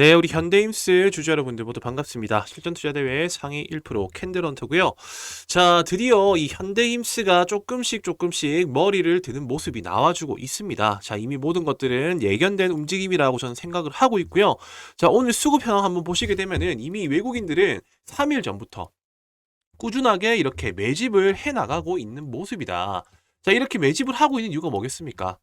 네, 우리 현대임스 주주 여러분들 모두 반갑습니다. 실전 투자 대회 상위 1% 캔들헌터고요. 자, 드디어 이 현대임스가 조금씩 조금씩 머리를 드는 모습이 나와주고 있습니다. 자, 이미 모든 것들은 예견된 움직임이라고 저는 생각을 하고 있고요. 자, 오늘 수급 현황 한번 보시게 되면은 이미 외국인들은 3일 전부터 꾸준하게 이렇게 매집을 해 나가고 있는 모습이다. 자, 이렇게 매집을 하고 있는 이유가 뭐겠습니까?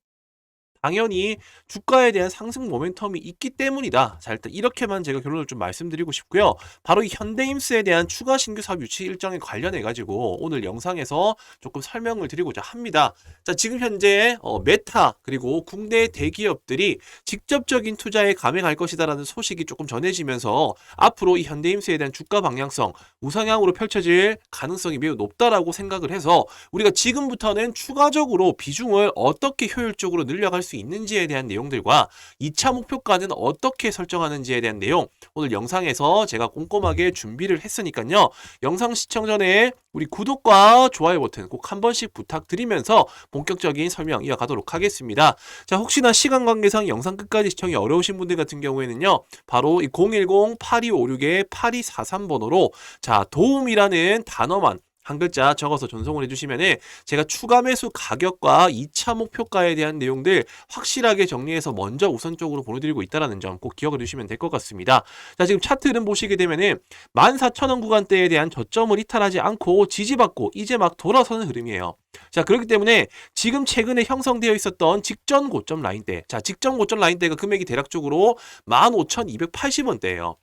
당연히 주가에 대한 상승 모멘텀이 있기 때문이다. 자, 일단 이렇게만 제가 결론을 좀 말씀드리고 싶고요. 바로 이 현대임스에 대한 추가 신규 사업 유치 일정에 관련해 가지고 오늘 영상에서 조금 설명을 드리고자 합니다. 자, 지금 현재 어, 메타 그리고 국내 대기업들이 직접적인 투자에 감행할 것이다라는 소식이 조금 전해지면서 앞으로 이 현대임스에 대한 주가 방향성 우상향으로 펼쳐질 가능성이 매우 높다라고 생각을 해서 우리가 지금부터는 추가적으로 비중을 어떻게 효율적으로 늘려갈 수 있는지에 대한 내용들과 2차 목표가는 어떻게 설정하는지에 대한 내용 오늘 영상에서 제가 꼼꼼하게 준비를 했으니까요. 영상 시청 전에 우리 구독과 좋아요 버튼 꼭 한 번씩 부탁드리면서 본격적인 설명 이어가도록 하겠습니다. 자, 혹시나 시간 관계상 영상 끝까지 시청이 어려우신 분들 같은 경우에는요. 바로 이 010-8256-8243번호로 자, 도움이라는 단어만 한 글자 적어서 전송을 해주시면은 제가 추가 매수 가격과 2차 목표가에 대한 내용들 확실하게 정리해서 먼저 우선적으로 보내드리고 있다는 점 꼭 기억해 두시면 될 것 같습니다. 자 지금 차트 흐름 보시게 되면은 14,000원 구간대에 대한 저점을 이탈하지 않고 지지받고 이제 막 돌아서는 흐름이에요. 자 그렇기 때문에 지금 최근에 형성되어 있었던 직전 고점 라인대 자 직전 고점 라인대가 금액이 대략적으로 15,280원대예요.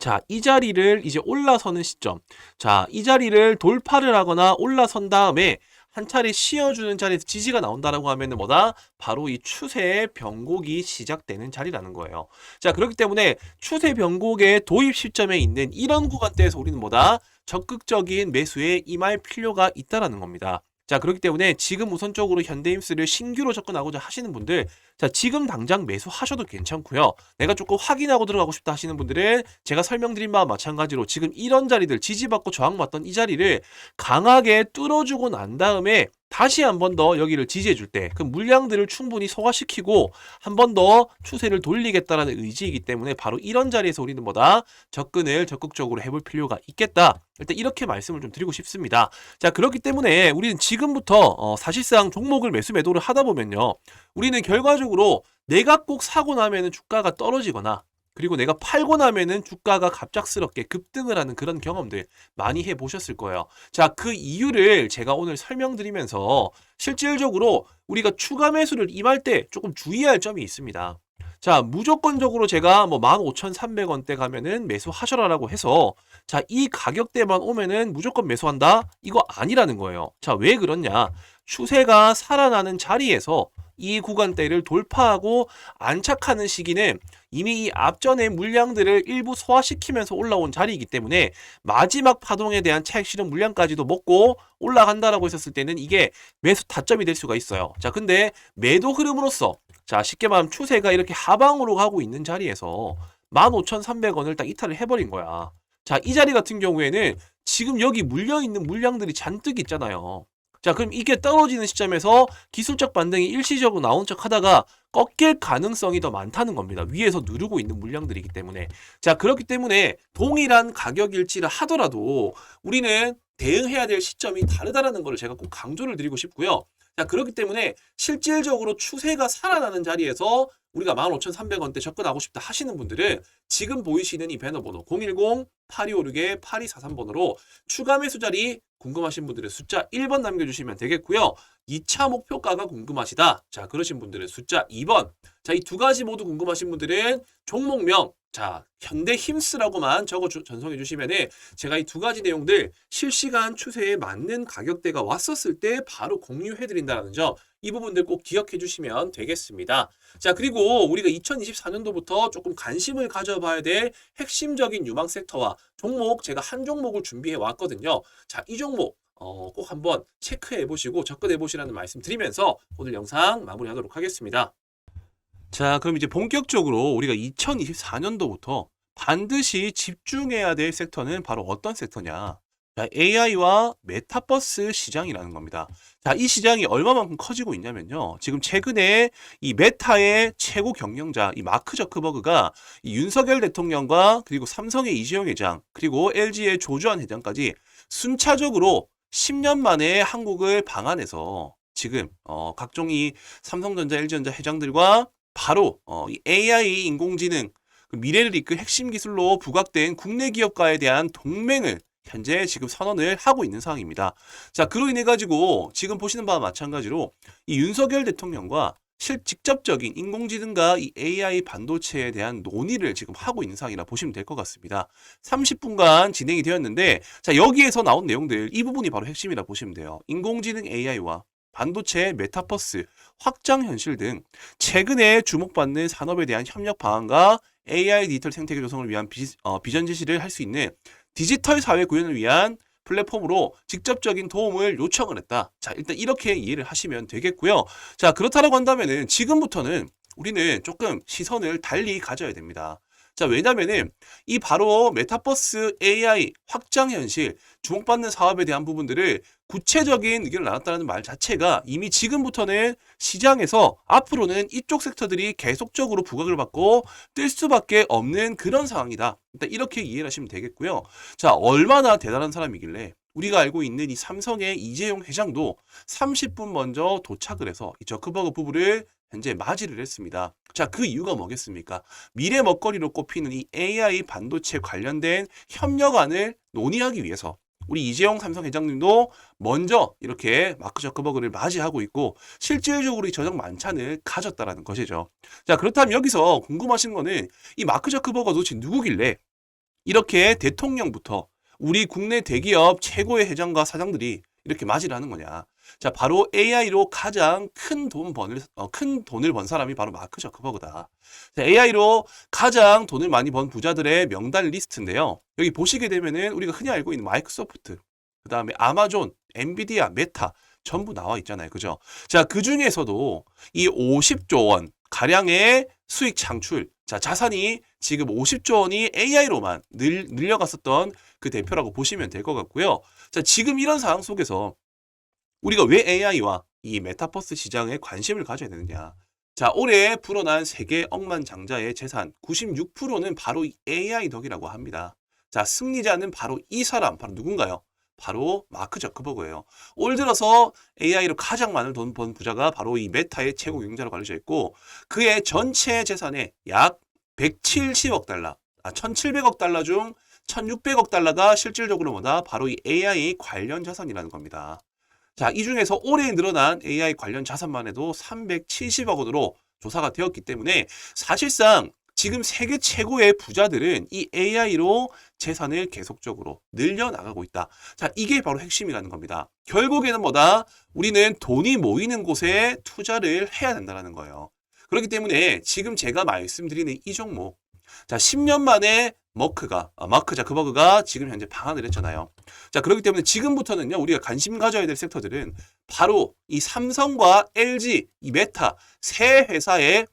자, 이 자리를 이제 올라서는 시점. 자, 이 자리를 돌파를 하거나 올라선 다음에 한 차례 쉬어주는 자리에서 지지가 나온다라고 하면은 뭐다? 바로 이 추세의 변곡이 시작되는 자리라는 거예요. 자, 그렇기 때문에 추세 변곡의 도입 시점에 있는 이런 구간대에서 우리는 뭐다? 적극적인 매수에 임할 필요가 있다라는 겁니다. 자, 그렇기 때문에 지금 우선적으로 현대임스를 신규로 접근하고자 하시는 분들, 자, 지금 당장 매수하셔도 괜찮고요. 내가 조금 확인하고 들어가고 싶다 하시는 분들은 제가 설명드린 바와 마찬가지로 지금 이런 자리들 지지받고 저항받던 이 자리를 강하게 뚫어주고 난 다음에 다시 한 번 더 여기를 지지해 줄 때 그 물량들을 충분히 소화시키고 한 번 더 추세를 돌리겠다라는 의지이기 때문에 바로 이런 자리에서 우리는 뭐다 접근을 적극적으로 해볼 필요가 있겠다. 일단 이렇게 말씀을 좀 드리고 싶습니다. 자 그렇기 때문에 우리는 지금부터 어, 사실상 종목을 매수 매도를 하다 보면요, 우리는 결과적으로 내가 꼭 사고 나면은 주가가 떨어지거나 그리고 내가 팔고 나면은 주가가 갑작스럽게 급등을 하는 그런 경험들 많이 해 보셨을 거예요. 자, 그 이유를 제가 오늘 설명드리면서 실질적으로 우리가 추가 매수를 임할 때 조금 주의할 점이 있습니다. 자, 무조건적으로 제가 뭐 15,300원대 가면은 매수하셔라라고 해서 자, 이 가격대만 오면은 무조건 매수한다? 이거 아니라는 거예요. 자, 왜 그러냐? 추세가 살아나는 자리에서 이 구간대를 돌파하고 안착하는 시기는 이미 이 앞전의 물량들을 일부 소화시키면서 올라온 자리이기 때문에 마지막 파동에 대한 차익 실현 물량까지도 먹고 올라간다라고 했었을 때는 이게 매수 타점이 될 수가 있어요. 자, 근데 매도 흐름으로서 자, 쉽게 말하면 추세가 이렇게 하방으로 가고 있는 자리에서 15,300원을 딱 이탈을 해버린 거야. 자, 이 자리 같은 경우에는 지금 여기 물려있는 물량들이 잔뜩 있잖아요. 자, 그럼 이게 떨어지는 시점에서 기술적 반등이 일시적으로 나온 척 하다가 꺾일 가능성이 더 많다는 겁니다. 위에서 누르고 있는 물량들이기 때문에. 자, 그렇기 때문에 동일한 가격 일치를 하더라도 우리는 대응해야 될 시점이 다르다라는 걸 제가 꼭 강조를 드리고 싶고요. 자, 그렇기 때문에 실질적으로 추세가 살아나는 자리에서 우리가 15,300원대 접근하고 싶다 하시는 분들은 지금 보이시는 이 배너 번호 010-8256-8243번호로 추가 매수 자리 궁금하신 분들은 숫자 1번 남겨주시면 되겠고요. 2차 목표가가 궁금하시다. 자, 그러신 분들은 숫자 2번. 자, 이 두 가지 모두 궁금하신 분들은 종목명, 자, 현대 힘스라고만 적어 주, 전송해 주시면은 제가 이 두 가지 내용들 실시간 추세에 맞는 가격대가 왔었을 때 바로 공유해 드린다는 점. 이 부분들 꼭 기억해 주시면 되겠습니다. 자, 그리고 우리가 2024년도부터 조금 관심을 가져봐야 될 핵심적인 유망 섹터와 종목 제가 한 종목을 준비해 왔거든요. 자, 이 종목 어, 꼭 한번 체크해 보시고 접근해 보시라는 말씀 드리면서 오늘 영상 마무리하도록 하겠습니다. 자, 그럼 이제 본격적으로 우리가 2024년도부터 반드시 집중해야 될 섹터는 바로 어떤 섹터냐? 자, AI와 메타버스 시장이라는 겁니다. 자, 이 시장이 얼마만큼 커지고 있냐면요. 지금 최근에 이 메타의 최고 경영자, 이 마크 저크버그가 이 윤석열 대통령과 그리고 삼성의 이재용 회장, 그리고 LG의 조주환 회장까지 순차적으로 10년 만에 한국을 방한해서 지금 어, 각종 이 삼성전자, LG전자 회장들과 바로 어, 이 AI 인공지능 그 미래를 이끌 핵심 기술로 부각된 국내 기업가에 대한 동맹을 현재 지금 선언을 하고 있는 상황입니다. 자, 그로 인해 가지고 지금 보시는 바와 마찬가지로 이 윤석열 대통령과 실 직접적인 인공지능과 이 AI 반도체에 대한 논의를 지금 하고 있는 상황이라 보시면 될 것 같습니다. 30분간 진행이 되었는데 자, 여기에서 나온 내용들 이 부분이 바로 핵심이라 보시면 돼요. 인공지능 AI와 반도체, 메타버스, 확장 현실 등 최근에 주목받는 산업에 대한 협력 방안과 AI 디지털 생태계 조성을 위한 비, 어, 비전 제시를 할 수 있는 디지털 사회 구현을 위한 플랫폼으로 직접적인 도움을 요청을 했다. 자, 일단 이렇게 이해를 하시면 되겠고요. 자, 그렇다라고 한다면은 지금부터는 우리는 조금 시선을 달리 가져야 됩니다. 자, 왜냐면은 이 바로 메타버스 AI 확장 현실 주목받는 사업에 대한 부분들을 구체적인 의견을 나눴다는 말 자체가 이미 지금부터는 시장에서 앞으로는 이쪽 섹터들이 계속적으로 부각을 받고 뜰 수밖에 없는 그런 상황이다. 일단 이렇게 이해를 하시면 되겠고요. 자, 얼마나 대단한 사람이길래 우리가 알고 있는 이 삼성의 이재용 회장도 30분 먼저 도착을 해서 이 저크버그 부부를 현재 맞이를 했습니다. 자, 그 이유가 뭐겠습니까? 미래 먹거리로 꼽히는 이 AI 반도체 관련된 협력안을 논의하기 위해서 우리 이재용 삼성 회장님도 먼저 이렇게 마크 저크버그를 맞이하고 있고 실질적으로 이 저녁 만찬을 가졌다라는 것이죠. 자, 그렇다면 여기서 궁금하신 거는 이 마크 저크버거 도대체 누구길래 이렇게 대통령부터 우리 국내 대기업 최고의 회장과 사장들이 이렇게 맞이를 하는 거냐. 자, 바로 AI로 가장 큰 돈 번을, 어, 큰 돈을 번 사람이 바로 마크 저크버그다. 자, AI로 가장 돈을 많이 번 부자들의 명단 리스트인데요. 여기 보시게 되면은 우리가 흔히 알고 있는 마이크로소프트, 그 다음에 아마존, 엔비디아, 메타, 전부 나와 있잖아요. 그죠? 자, 그 중에서도 이 50조 원 가량의 수익 창출, 자, 자산이 지금 50조 원이 AI로만 늘, 늘려갔었던 그 대표라고 보시면 될 것 같고요. 자, 지금 이런 상황 속에서 우리가 왜 AI와 이 메타버스 시장에 관심을 가져야 되느냐. 자, 올해 불어난 세계 억만장자의 재산 96%는 바로 이 AI 덕이라고 합니다. 자, 승리자는 바로 이 사람, 바로 누군가요? 바로 마크 저크버그예요. 올 들어서 AI로 가장 많은 돈 번 부자가 바로 이 메타의 최고 경영자로 알려져 있고 그의 전체 재산의 약 170억 달러, 아 1,700억 달러 중 1,600억 달러가 실질적으로 뭐다? 바로 이 AI 관련 자산이라는 겁니다. 자, 이 중에서 올해 늘어난 AI 관련 자산만 해도 370억 원으로 조사가 되었기 때문에 사실상 지금 세계 최고의 부자들은 이 AI로 재산을 계속적으로 늘려나가고 있다. 자, 이게 바로 핵심이라는 겁니다. 결국에는 뭐다? 우리는 돈이 모이는 곳에 투자를 해야 된다는 거예요. 그렇기 때문에 지금 제가 말씀드리는 이 종목, 자, 10년 만에 머크가, 아, 마크 자크버그가 지금 현재 방한을 했잖아요. 자, 그렇기 때문에 지금부터는요, 우리가 관심 가져야 될 섹터들은 바로 이 삼성과 LG, 이 메타 세 회사에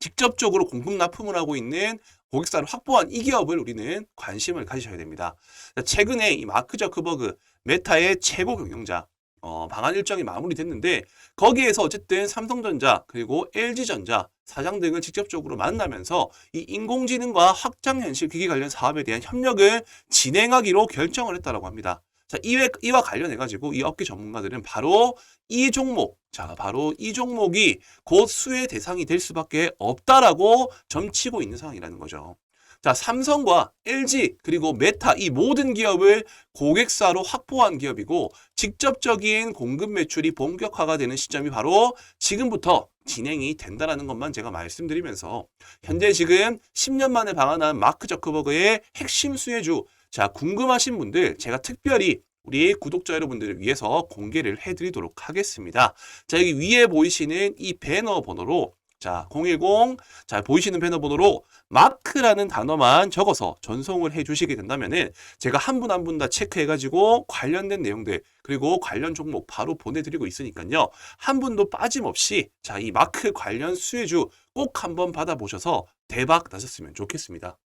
직접적으로 공급 납품을 하고 있는 고객사를 확보한 이 기업을 우리는 관심을 가지셔야 됩니다. 자, 최근에 이 마크 저크버그 메타의 최고 경영자 어, 방한 일정이 마무리됐는데 거기에서 어쨌든 삼성전자 그리고 LG전자 사장 등을 직접적으로 만나면서 이 인공지능과 확장현실 기기 관련 사업에 대한 협력을 진행하기로 결정을 했다고 합니다. 자, 이와, 이와 관련해 가지고 이 업계 전문가들은 바로 이 종목, 자, 바로 이 종목이 곧 수혜 대상이 될 수밖에 없다라고 점치고 있는 상황이라는 거죠. 자, 삼성과 LG 그리고 메타 이 모든 기업을 고객사로 확보한 기업이고 직접적인 공급 매출이 본격화가 되는 시점이 바로 지금부터 진행이 된다라는 것만 제가 말씀드리면서 현재 지금 10년 만에 방한한 마크 저크버그의 핵심 수혜주 자, 궁금하신 분들 제가 특별히 우리 구독자 여러분들을 위해서 공개를 해드리도록 하겠습니다. 자, 여기 위에 보이시는 이 배너 번호로 자, 010, 자, 보이시는 배너 번호로 마크라는 단어만 적어서 전송을 해 주시게 된다면은 제가 한 분 한 분 다 체크해가지고 관련된 내용들 그리고 관련 종목 바로 보내드리고 있으니까요. 한 분도 빠짐없이 자, 이 마크 관련 수혜주 꼭 한번 받아보셔서 대박 나셨으면 좋겠습니다.